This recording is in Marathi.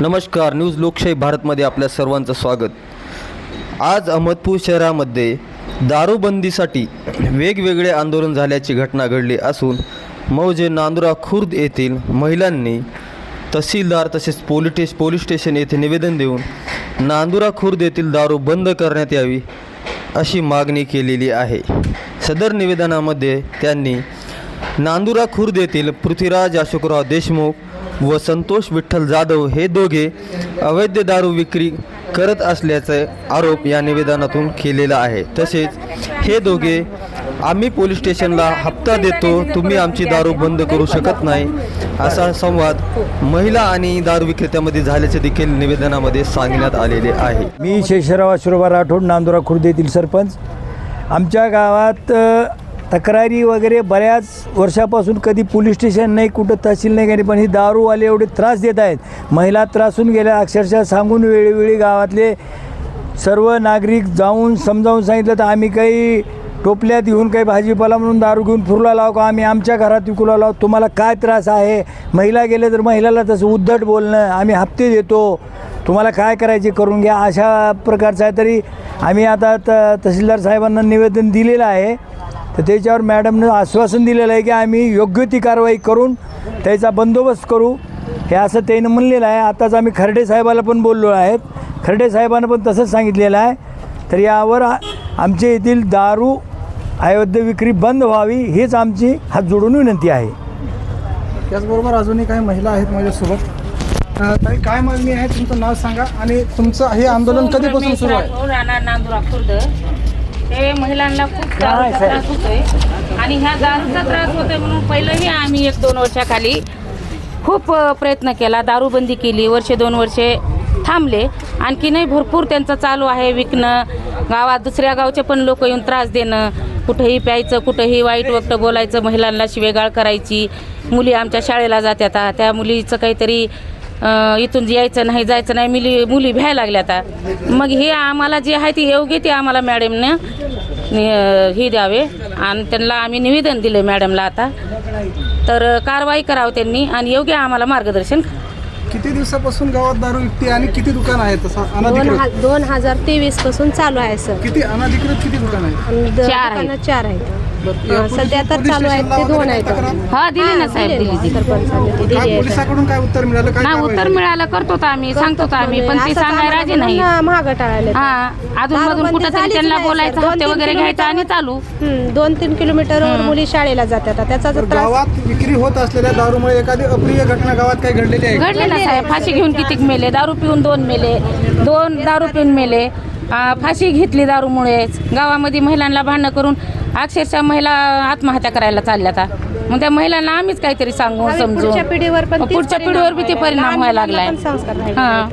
नमस्कार न्यूज लोकशाही भारतमध्ये आपल्या सर्वांचं स्वागत. आज अहमदपूर शहरामध्ये दारूबंदीसाठी वेगवेगळे आंदोलन झाल्याची घटना घडली असून मौजे नांदुरा खुर्द येथील महिलांनी तहसीलदार तसेच पोलीस पोलीस स्टेशन येथे निवेदन देऊन नांदुरा खुर्द येथील दारू बंद करण्यात यावी अशी मागणी केलेली आहे. सदर निवेदनामध्ये त्यांनी नांदुरा खुर्द येथील पृथ्वीराज अशोकराव देशमुख व संतोष विठ्ठल जाधव हे दोघे अवैध दारू विक्री करत असल्याचा आरोप या निवेदनातून केलेला आहे. तसेच हे दोघे आम्ही पोलीस स्टेशनला हप्ता देतो तुम्ही आमची दारू बंद करू शकत नाही असा संवाद महिला आणि दारू विक्रेत्यामध्ये झाल्याचे देखील निवेदनामध्ये सांगण्यात आलेले आहे. मी शेषराव अश्रुबा राठोड नांदुरा खुर्द येथील सरपंच. आमच्या गावात तक्रारी वगैरे बऱ्याच वर्षापासून कधी पोलीस स्टेशन नाही कुठं तहसील नाही काही पण ही दारूवाले एवढे त्रास देत आहेत. महिला त्रासून गेल्या अक्षरशः सांगून वेळोवेळी गावातले सर्व नागरिक जाऊन समजावून सांगितलं तर आम्ही काही टोपल्यात येऊन काही भाजीपाला म्हणून दारू घेऊन फुरला लाव का? आम्ही आमच्या घरात विकूला लाव. तुम्हाला काय त्रास आहे? महिला गेले तर महिलाला तसं उद्धट बोलणं आम्ही हप्ते देतो. तुम्हाला काय करायचे करून घ्या? अशा प्रकारचं आहे तरी आम्ही आता त तहसीलदार साहेबांना निवेदन दिलेलं आहे. तर त्याच्यावर मॅडमनं आश्वासन दिलेलं आहे की आम्ही योग्य ती कारवाई करून त्याचा बंदोबस्त करू. हे असं त्यानं म्हणलेलं आहे. आताच आम्ही खर्डे साहेबाला पण बोललो आहेत खर्डे साहेबांना पण तसंच सांगितलेलं आहे. तर यावर आमच्या येथील दारू अयोध्य विक्री बंद व्हावी हीच आमची हात जोडून विनंती आहे. त्याचबरोबर अजूनही काही महिला आहेत माझ्यासोबत. ताई काय मागणी आहे? तुमचं नाव सांगा आणि तुमचं हे आंदोलन कधीपासून सुरू आहे? हो, महिलांना खूप दारूचा त्रास होतोय. आणि ह्या दारूचा त्रास होतोय म्हणून पहिलंही आम्ही एक दोन वर्षाखाली खूप प्रयत्न केला दारूबंदी केली वर्षे दोन वर्षे थांबले. आणखीनही भरपूर त्यांचं चालू आहे विकणं गावात दुसऱ्या गावचे पण लोक येऊन त्रास देणं कुठेही प्यायचं कुठेही वाईट वक्त बोलायचं महिलांना शिवेगाळ करायची. मुली आमच्या शाळेला जात्यात त्या मुलीचं काहीतरी इथून यायचं नाही जायचं नाही मुली मुली भ्यायला लागल्या आता. मग हे आम्हाला जे आहे ते योग्य ते आम्हाला मॅडमनं नि- हे द्यावे. आणि त्यांना आम्ही निवेदन दिलं मॅडमला आता. तर कारवाई करावं त्यांनी आणि योग्य आम्हाला मार्गदर्शन. किती दिवसापासून गावात दारू विकते आणि किती दुकान आहेत दोन हा हजार तेवीसपासून चालू आहे सर. किती? अनाधिकृत किती दुकान आहेत? चार आहेत. हा, सध्या तर चालू आहेत ते दोन आहेत? हा दिली ना हा, साहेब दिली दिली ना, दिली. सरपंचाने ती दिली काय आहे. पोलिसाकडून काय उत्तर मिळालं? काय उत्तर? मिळालं करतो तर आम्ही सांगतो तर आम्ही पण ते सांगायला राजी नाही. महाग हा अजून मधून कुठं तरी त्यांना. बोलायचं दोन हप्ते तीन वगैरे घ्यायचं आणि किलोमीटर- चालू. दोन तीन किलोमीटरवर मुली शाळेला जातात. त्याचा गावात विक्री होत असलेल्या दारूमुळे एखादी अप्रिय घटना गावात काही घडलेली आहे घडले ना साहेब फाशी घेऊन कितीक मेले दारू पिऊन दोन मेले दोन दारू पिऊन मेले. फाशी घेतली दारूमुळे गावामध्ये महिलांना भांडणं करून अक्षरशः महिला आत्महत्या करायला चालल्या आता मग त्या महिलांना आम्हीच काहीतरी सांगून आणि समजून पुढच्या पिढीवर पण तीच पुढच्या पिढीवर बी ते. परिणाम व्हायला लागलाय पण संस्कार राहिले हा.